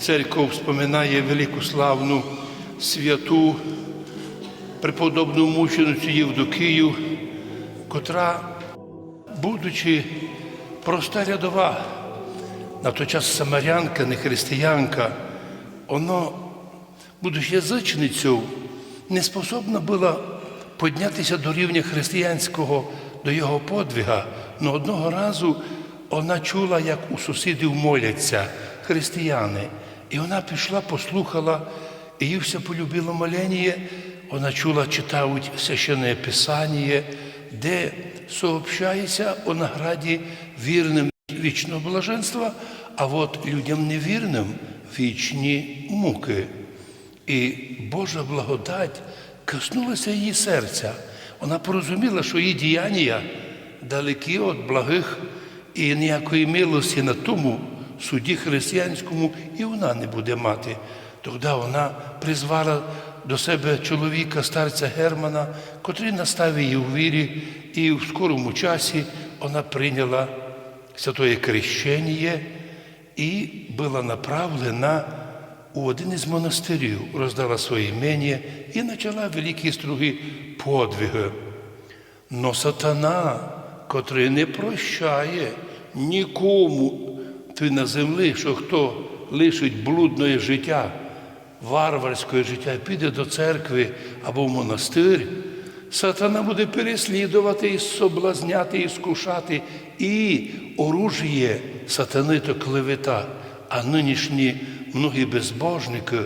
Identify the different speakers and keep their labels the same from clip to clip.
Speaker 1: Церков вспоминає велику славну святу преподобну мученицю Євдокію, котра, будучи проста рядова, на той час самарянка, не християнка, вона, будучи язичницею, не способна була піднятися до рівня християнського, до його подвига. Но одного разу вона чула, як у сусідів моляться християни. І вона пішла, послухала, і їй все полюбило молення. Вона чула, читають священне Писання, де сообщається о награді вірним вічного блаженства, а от людям невірним вічні муки. І Божа благодать коснулася її серця. Вона порозуміла, що її діяння далекі від благих і ніякої милості на тому суді християнському і вона не буде мати. Тоді вона призвала до себе чоловіка, старця Германа, котрий наставив її у вірі, і в скорому часі вона прийняла святое крещення і була направлена у один із монастирів, роздала своє імення і почала великі струги подвиги. Но сатана, котрий не прощає нікому ти на землі, що хто лишить блудне життя, варварське життя, піде до церкви або в монастир, сатана буде переслідувати і соблазняти, і скушати, і оружіє сатани то клевета, а нинішні многі безбожники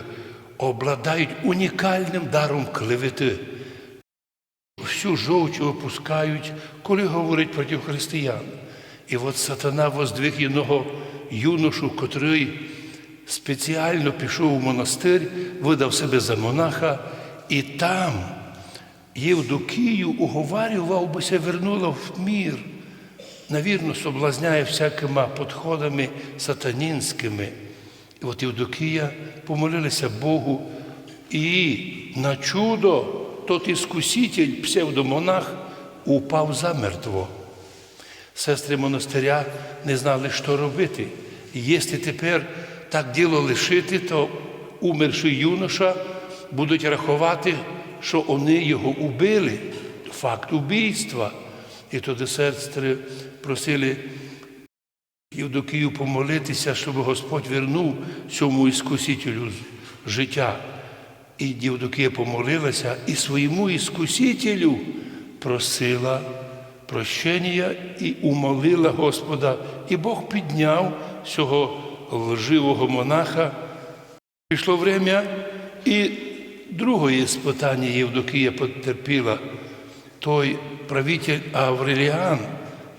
Speaker 1: обладають унікальним даром клевети. Всю жовч опускають, коли говорять проти християн. І от сатана воздвиг одного юношу, котрий спеціально пішов у монастир, видав себе за монаха, і там Євдокію уговарював бися вернула в мір. Навірно, соблазняє всякими підходами сатанінськими. І от Євдокія помолилася Богу, і на чудо тот іскуситель, псевдомонах, упав замертво. Сестри монастиря не знали, що робити. І якщо тепер так діло лишити, то умерший юноша будуть рахувати, що вони його убили. Факт убійства. І тоді сестри просили Євдокію помолитися, щоб Господь вернув цьому іскусителю життя. І Євдокія помолилася і своєму іскусителю просила прощення і умолила Господа. І Бог підняв цього лживого монаха. Пішло время, і другое спитання Євдокія потерпіла. Той правитель Авреліан,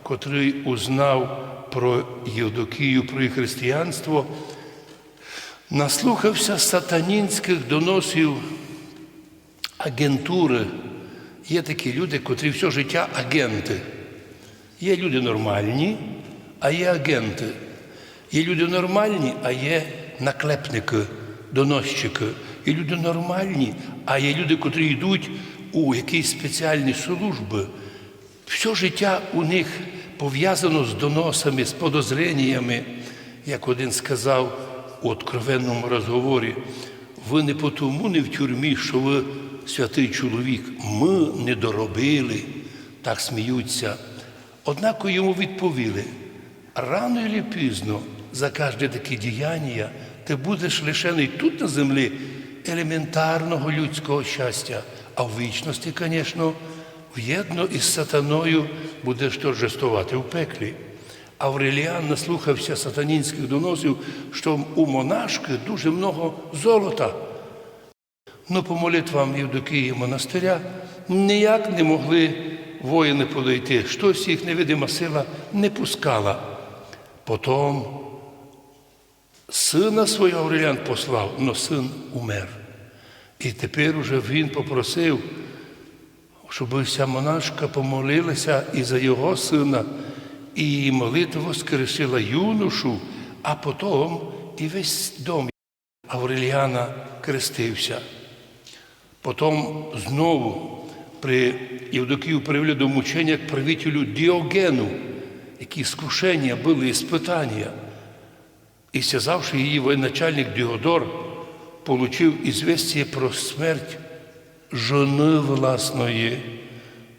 Speaker 1: котрий узнав про Євдокію, про її християнство, наслухався сатанінських доносів агентури. Є такі люди, котрі все життя агенти. Є люди нормальні, а є агенти. Є люди нормальні, а є наклепники, доносчики. Є люди нормальні, а є люди, котрі йдуть у якісь спеціальні служби. Все життя у них пов'язано з доносами, з подозреннями, як один сказав у откровенному розговорі, ви не по тому не в тюрмі, що ви святий чоловік, ми не доробили, так сміються. Однак йому відповіли, рано чи пізно за кожне таке діяння ти будеш лишений тут на землі елементарного людського щастя, а в вічності, звісно, в'єдно із сатаною будеш торжествувати в пеклі. Авреліан наслухався сатанінських доносів, що у монашки дуже много золота. Ну, по молитвам Євдокії монастиря ніяк не могли воїни подойти. Щось їх невидима сила не пускала. Потім сина свого Авреліан послав, але син умер. І тепер уже він попросив, щоб вся монашка помолилася і за його сина, і молитва воскресила юношу, а потім і весь дом Авреліана крестився. Потім знову при Євдокію привели до мучення к правителю Діогену, які скушення були і спитання. І сказавши її воєначальник Діодор, получив ізвістя про смерть жони власної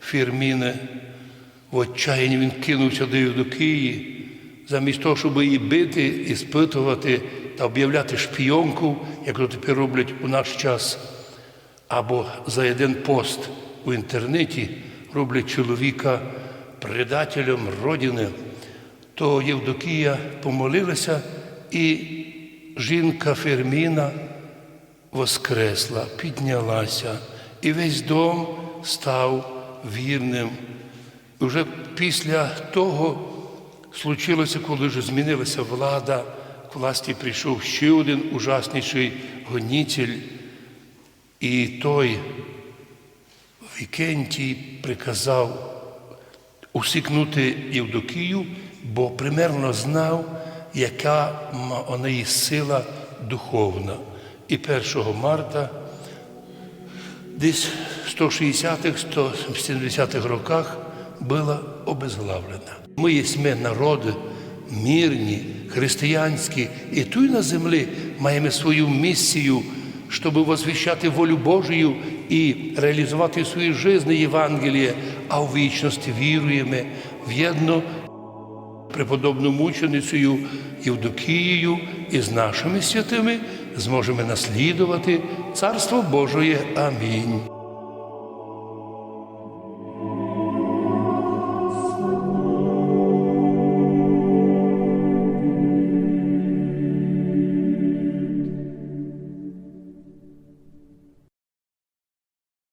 Speaker 1: Фірміни. В отчаянні він кинувся до Євдокії, замість того, щоб її бити, іспитувати та об'являти шпійонку, як то тепер роблять у наш час, або за один пост у інтернеті роблять чоловіка предателем родини, то Євдокія помолилася, і жінка Ферміна воскресла, піднялася, і весь дом став вірним. І вже після того случилося, коли вже змінилася влада, к власті прийшов ще один ужасніший гонітель, і той Вікентій приказав усікнути Євдокію, бо примерно знав, яка у неї сила духовна. І 1 марта десь в 160-х, 170-х роках була обезглавлена. Ми єсме народи мирні, християнські, і тут на землі маємо свою місію, щоб возвіщати волю Божию і реалізувати в жизни Євангеліє, а в вічності віруємо в єдно преподобну мученицею Євдокією і з нашими святими зможемо наслідувати Царство Божоє. Амінь.